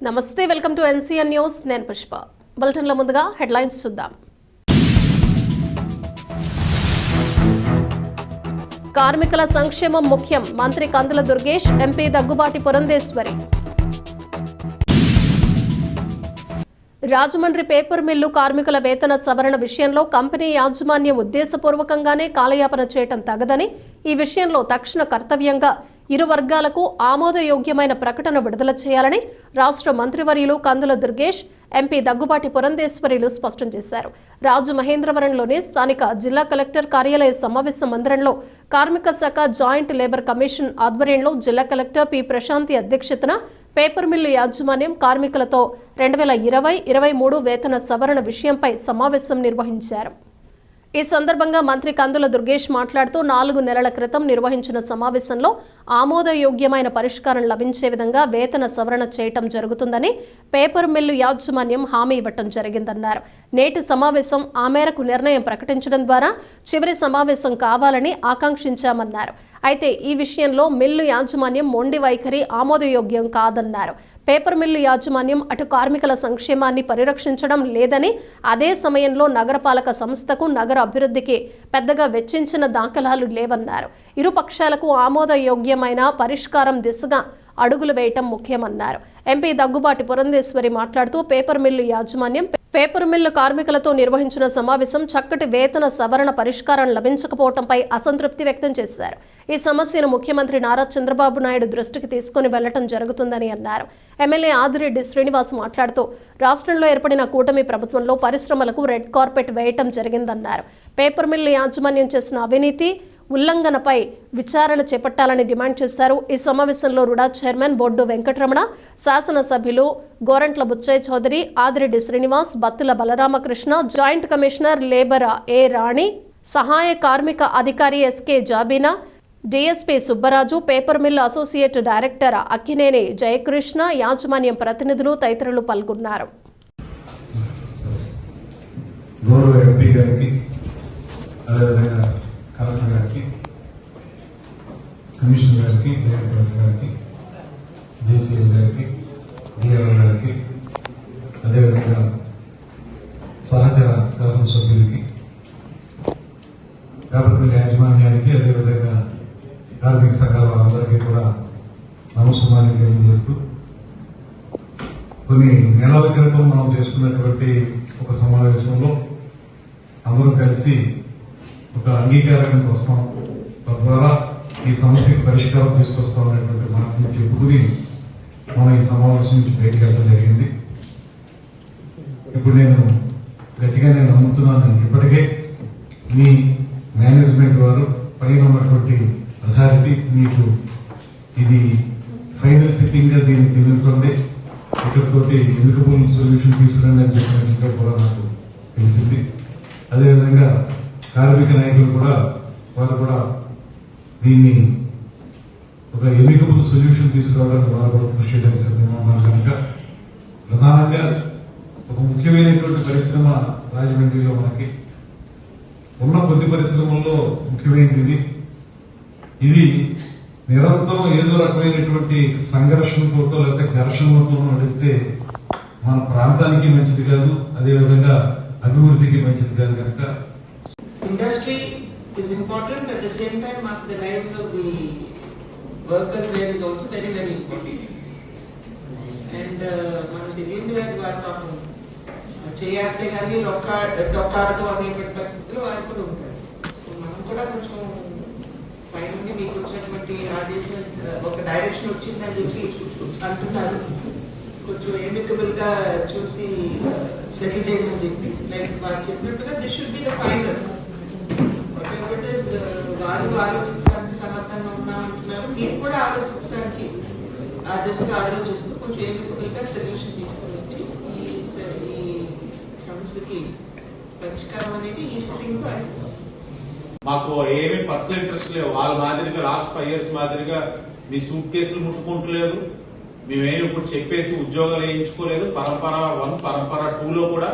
నమస్తే welcome to NCN news. నేను పుష్ప. బులెటిన్ల ముందుగా హెడ్లైన్స్ చూద్దాం. కార్మికుల సంక్షేమం ముఖ్యం. మంత్రి Kandula Durgesh MP Daggubati Purandeswari. Rajahmundry paper mill కార్మికుల వేతన సవరణ విషయంలో కంపెనీ యాజమాన్యం ఉద్దేశపూర్వకంగానే కాలయాపన చేయటం తగదని ఈ విషయంలో తక్షణ కర్తవ్యంగా ఇరు వర్గాలకు ఆమోదయోగ్యమైన ప్రకటన విడుదల చేయాలని రాష్ట్ర మంత్రివర్యులు కందుల దుర్గేష్ ఎంపీ దగ్గుబాటి పురంధేశ్వరిలు స్పష్టం చేశారు. రాజమహేంద్రవరంలోని స్థానిక జిల్లా కలెక్టర్ కార్యాలయ సమావేశ మందిరంలో కార్మిక శాఖ జాయింట్ లేబర్ కమిషన్ ఆధ్వర్యంలో జిల్లా కలెక్టర్ పి. ప్రశాంతి అధ్యక్షతన పేపర్ మిల్లు యాజమాన్యం కార్మికులతో రెండు వేల ఇరవై ఇరవై మూడు వేతన సవరణ విషయంపై సమావేశం నిర్వహించారు. ఈ సందర్భంగా మంత్రి కందుల దుర్గేష్ మాట్లాడుతూ నాలుగు నెలల క్రితం నిర్వహించిన సమావేశంలో ఆమోదయోగ్యమైన పరిష్కారం లభించే విధంగా వేతన సవరణ చేయటం జరుగుతుందని పేపర్ మిల్లు యాజమాన్యం హామీ ఇవ్వటం జరిగిందన్నారు. నేటి సమావేశం ఆ మేరకు నిర్ణయం ప్రకటించడం ద్వారా చివరి సమావేశం కావాలని ఆకాంక్షించామన్నారు. అయితే ఈ విషయంలో మిల్లు యాజమాన్యం మొండి వైఖరి ఆమోదయోగ్యం కాదన్నారు. పేపర్ మిల్లు యాజమాన్యం అటు కార్మికుల సంక్షేమాన్ని పరిరక్షించడం లేదని అదే సమయంలో నగరపాలక సంస్థకు నగర అభివృద్ధికి పెద్దగా వెచ్చించిన దాఖలాలు లేవన్నారు. ఇరు పక్షాలకు ఆమోదయోగ్యమైన పరిష్కారం దిశగా అడుగులు వేయటం ముఖ్యమన్నారు. ఎంపీ దగ్గుబాటి పురంధేశ్వరి మాట్లాడుతూ పేపర్ మిల్లు యాజమాన్యం పేపర్ మిల్లు కార్మికులతో నిర్వహించిన సమావేశం చక్కటి వేతన సవరణ పరిష్కారం లభించకపోవడంపై అసంతృప్తి వ్యక్తం చేశారు. ఈ సమస్యను ముఖ్యమంత్రి నారా చంద్రబాబు నాయుడు దృష్టికి తీసుకుని వెళ్ళటం జరుగుతుందని అన్నారు. ఎమ్మెల్యే ఆదిరెడ్డి శ్రీనివాస్ మాట్లాడుతూ రాష్ట్రంలో ఏర్పడిన కూటమి ప్రభుత్వంలో పరిశ్రమలకు రెడ్ కార్పెట్ వేయటం జరిగిందన్నారు. పేపర్ మిల్లు యాజమాన్యం చేసిన అవినీతి ఉల్లంఘనపై విచారణ చేపట్టాలని డిమాండ్ చేశారు. ఈ సమావేశంలో రుడా చైర్మన్ బొడ్డు వెంకటరమణ శాసనసభ్యులు Gorantla Butchaiah Chowdary Adireddy Srinivas Battula Balaramakrishna joint commissioner labour A Rani సహాయ కార్మిక అధికారి SK Jabeena DSP Subbaraju paper mill associate director Akkineni Jayakrishna యాజమాన్యం ప్రతినిధులు తదితరులు పాల్గొన్నారు. గౌరవ ఎంపీ గారికి అదేవిధంగా కలెక్టర్ గారికి కమిషనర్ గారికి డైరెక్టర్ గారికి జేసీఎల్ గారికి డిఆర్ఓ గారికి అదేవిధంగా సహచర శాసనసభ్యులకి కాబట్టి యాజమాన్యానికి అదేవిధంగా కార్మిక సంఘాల అందరికీ కూడా నమస్కారాన్ని తెలియజేస్తూ కొన్ని నెలల క్రితం మనం చేసుకున్నటువంటి ఒక సమావేశంలో అందరూ కలిసి ఒక అంగీకారానికి వస్తాం తద్వారా ఈ సమస్యకు పరిష్కారం తీసుకొస్తామనేటువంటి మాటను చెప్పుకుని మనం ఈ సమావేశం నుంచి బయటకు వెళ్ళడం జరిగింది. ఇప్పుడు నేను గట్టిగా నేను నమ్ముతున్నాను ఇప్పటికే మీ మేనేజ్మెంట్ వారు పైన ఉన్నటువంటి అథారిటీ మీకు ఇది ఫైనల్ సిట్టింగ్గా దీన్ని తెలియచండి ఇక్కడతోటి ఎన్నికబుల్ సొల్యూషన్ తీసుకురండి అని చెప్పినట్టుగా కూడా నాకు తెలిసింది. అదేవిధంగా కార్మిక నాయకులు కూడా వారు కూడా దీన్ని ఒక ఎమికబుల్ సొల్యూషన్ తీసుకురావడానికి వారు కూడా కృషి చేయడానికి సిద్ధంగా కనుక ప్రధానంగా ఒక ముఖ్యమైనటువంటి పరిశ్రమ రాజమండ్రిలో మనకి ఉన్న కొద్ది పరిశ్రమల్లో ముఖ్యమైనది. ఇది నిరంతరం ఏదో రకమైనటువంటి సంఘర్షణతో లేకపోతే ఘర్షణతో నడిపితే మన ప్రాంతానికి మంచిది కాదు అదేవిధంగా అభివృద్ధికి మంచిది కాదు. కనుక Industry is important, at the same time, uh, the lives of the workers there is also very, very important. And uh, మన దివ్యందు గారి వారు పాపం చేయాడితే కానీ డొక్కా డొక్కాడదు అనేటువంటి పరిస్థితులు వారు కూడా ఉంటారు. సో మనం కూడా కొంచెం పైనుండి మీకు వచ్చినటువంటి ఆదేశం ఒక డైరెక్షన్ వచ్చిందని చెప్పి అంటున్నారు. కొంచెం ఎమికబుల్గా చూసి సెటిల్ చేయమని చెప్పి లైక్ వారు చెప్పినట్టుగా this should be the final what వారు ఆలోచించడానికి సమర్థంగా ఉన్నా అంటున్నారు. మీరు కూడా ఆలోచించడానికి ఆ దిశగా ఆలోచిస్తూ కొంచెం ఎమికబుల్ సొల్యూషన్ తీసుకుని వచ్చి ఈ సమస్యకి పరిష్కారం అనేది ఈ సిట్టింగ్ మాకు ఏమీ పర్సనల్ ఇంట్రెస్ట్ లేవు. వాళ్ళ మాదిరిగా లాస్ట్ ఫైవ్ ఇయర్స్ మాదిరిగా మీ సూట్ కేసులు ముట్టుకుంటలేదు. మేమేమి ఇప్పుడు చెప్పేసి ఉద్యోగాలు వేయించుకోలేదు. పరంపర వన్ పరంపర టూ లో కూడా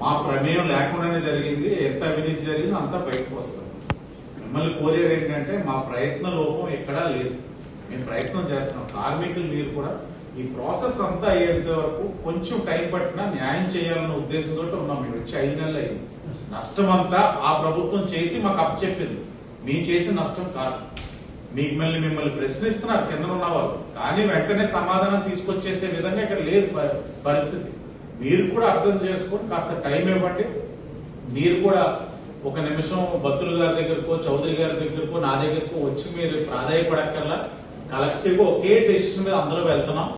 మా ప్రమేయం లేకుండానే జరిగింది. ఎంత అవినీతి జరిగిందో అంతా బయటకు వస్తుంది. మిమ్మల్ని కోరేది ఏంటంటే మా ప్రయత్న లోపం ఎక్కడా లేదు. మేము ప్రయత్నం చేస్తున్నాం. కార్మికులు మీరు కూడా ఈ ప్రాసెస్ అంతా అయ్యేంత వరకు కొంచెం టైం పట్టినా న్యాయం చేయాలన్న ఉద్దేశంతో ఉన్నాం. మేము వచ్చి ఐదు నెలలు అయింది నష్టం అంతా ఆ ప్రభుత్వం చేసి మాకు అప్పచెప్పింది మేము చేసిన నష్టం కాదు. మిమ్మల్ని మిమ్మల్ని ప్రశ్నిస్తున్నారు కింద ఉన్న వాళ్ళు. కానీ వెంటనే సమాధానం తీసుకొచ్చేసే విధంగా ఇక్కడ లేదు పరిస్థితి. మీరు కూడా అర్థం చేసుకొని కాస్త టైం ఇవ్వండి. మీరు కూడా ఒక నిమిషం బత్తులు గారి దగ్గరకో చౌదరి గారి దగ్గరకో నా దగ్గరకో వచ్చి మీరు ప్రాధాయపడక్కర్లా. కలెక్టివ్గా ఒకే డెసిషన్ మీద అందరూ వెళ్తున్నాం.